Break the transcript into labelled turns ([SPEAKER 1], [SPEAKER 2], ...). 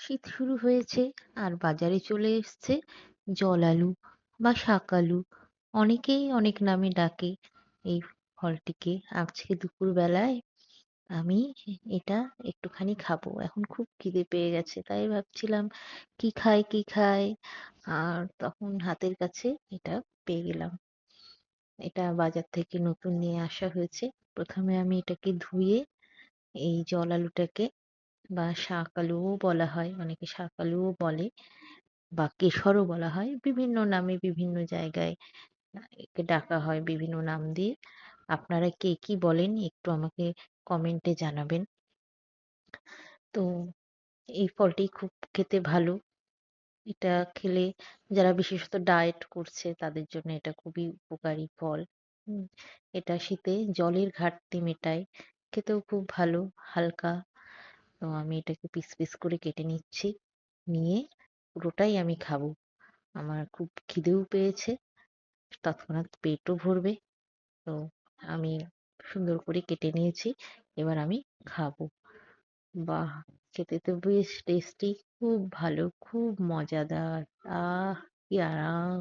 [SPEAKER 1] শীত শুরু হয়েছে আর বাজারে চলে এসছে জল আলু বা শাক আলু অনেকেই অনেক নামে ডাকে এই ফলটিকে। আজকে দুপুর বেলায় আমি এটা একটুখানি খাব। এখন খুব খিদে পেয়ে গেছে, তাই ভাবছিলাম কি খাই কি খাই? আর তখন হাতের কাছে এটা পেয়ে গেলাম। এটা বাজার থেকে নতুন নিয়ে আসা হয়েছে। প্রথমে আমি এটাকে ধুয়ে এই জল আলুটাকে বা শাক আলুও বলা হয়, অনেকে শাক আলুও বলে বা কেশরও বলা হয়। বিভিন্ন নামে বিভিন্ন জায়গায় একে ডাকা হয় বিভিন্ন নাম দিয়ে। আপনারা কে কি বলেন একটু আমাকে কমেন্টে জানাবেন। তো এই ফলটি খুব খেতে ভালো। এটা খেলে যারা বিশেষত ডায়েট করছে তাদের জন্য এটা খুবই উপকারী ফল। এটা শীতে জলের ঘাটতি মেটায়। খেতেও খুব ভালো, হালকা তো আমি এটাকে পিস পিস করে কেটে নিচ্ছি। নিয়ে পুরোটাই আমি খাব। আমার খুব খিদেও পেয়েছে। তৎক্ষণাৎ পেটও ভরবে। তো আমি সুন্দর করে কেটে নিয়েছি। এবার আমি খাব। বাহ! খেতে তো বেশ টেস্টি খুব ভালো, খুব মজাদার। আহ! কি আরাম!